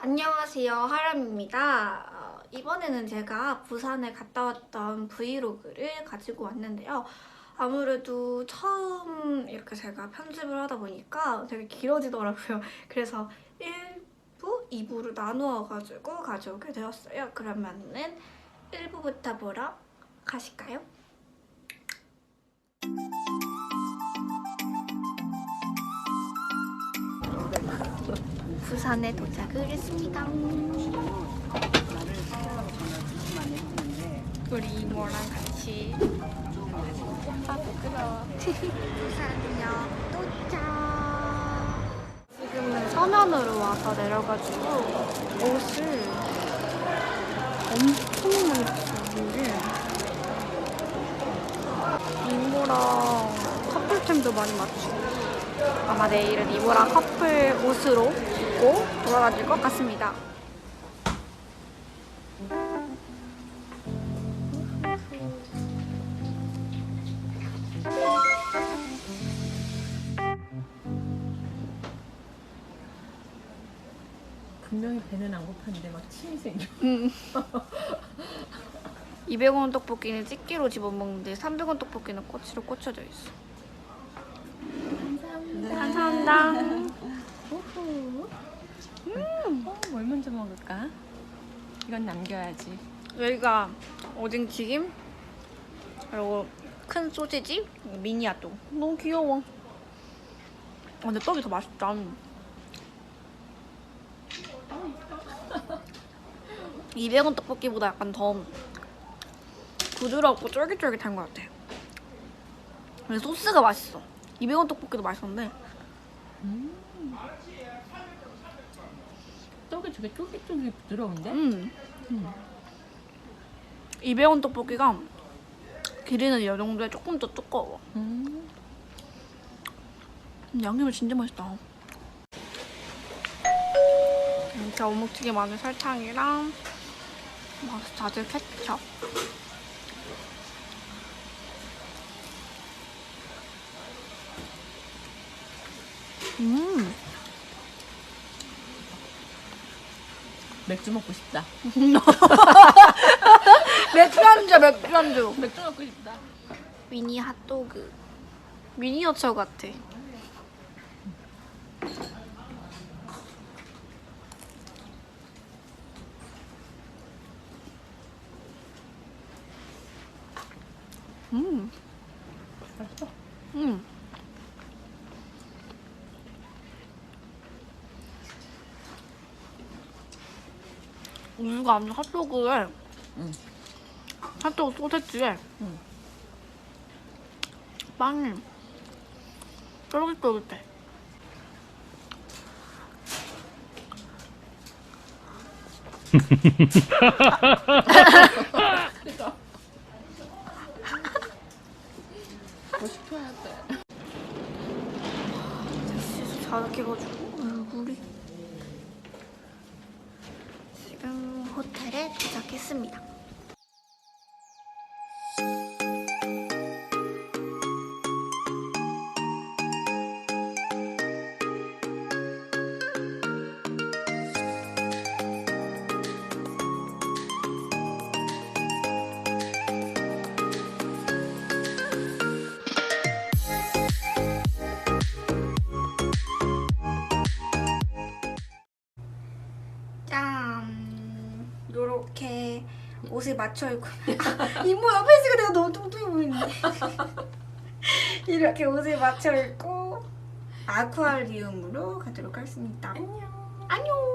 안녕하세요 하람입니다. 어, 이번에는 제가 부산에 갔다 왔던 브이로그를 가지고 왔는데요. 아무래도 처음 이렇게 제가 편집을 하다 보니까 되게 길어지더라고요. 그래서 1부, 2부로 나누어가지고 가져오게 되었어요. 그러면은 1부부터 보러 가실까요? 부산에 도착을 했습니다. 우리 이모랑 같이 오빠 부끄러워. 부산역 도착. 지금은 서면으로 와서 내려가지고 옷을 엄청 많이 샀는데 이모랑 커플템도 많이 맞추고 아마 내일은 이모랑 커플 옷으로 입고 돌아다닐 것 같습니다. 분명히 배는 안 고팠는데 막 침이 생겨. 200원 떡볶이는 집게로 집어먹는데 300원 떡볶이는 꼬치로 꽂혀져 있어. 감사합니다. 오호. 음. 어, 뭘 먼저 먹을까? 이건 남겨야지. 여기가 오징 튀김 그리고 큰 소시지 미니 핫도그 너무 귀여워. 아, 근데 떡이 더 맛있다. 200원 떡볶이보다 약간 더 부드럽고 쫄깃쫄깃한 것 같아. 근데 소스가 맛있어. 200원 떡볶이도 맛있었는데 떡이 되게 쫄깃쫄깃 부드러운데? 음. 음. 200원 떡볶이가 길이는 이 정도에 조금 더 두꺼워. 음. 음, 양념이 진짜 맛있다. 이렇게 어묵튀김 안에 설탕이랑 마스타드 케첩. 음, 맥주 먹고 싶다. 맥주 안주, 맥주 안주. 맥주 먹고 싶다. 미니 핫도그. 미니어처 같아. 음, 맛있어. 음. 우유가 아주 핫도그에 응. 핫도그 소세지에 응. 빵이 쫄깃쫄깃해. 뭐 시켜야 돼. 날씨도 자극해가지고 짠! 요렇게 옷을 맞춰 입고 아, 이모 옆에 있으니까 내가 너무 뚱뚱해 보이는데 이렇게 옷을 맞춰 입고 아쿠아리움으로 가도록 하겠습니다. 안녕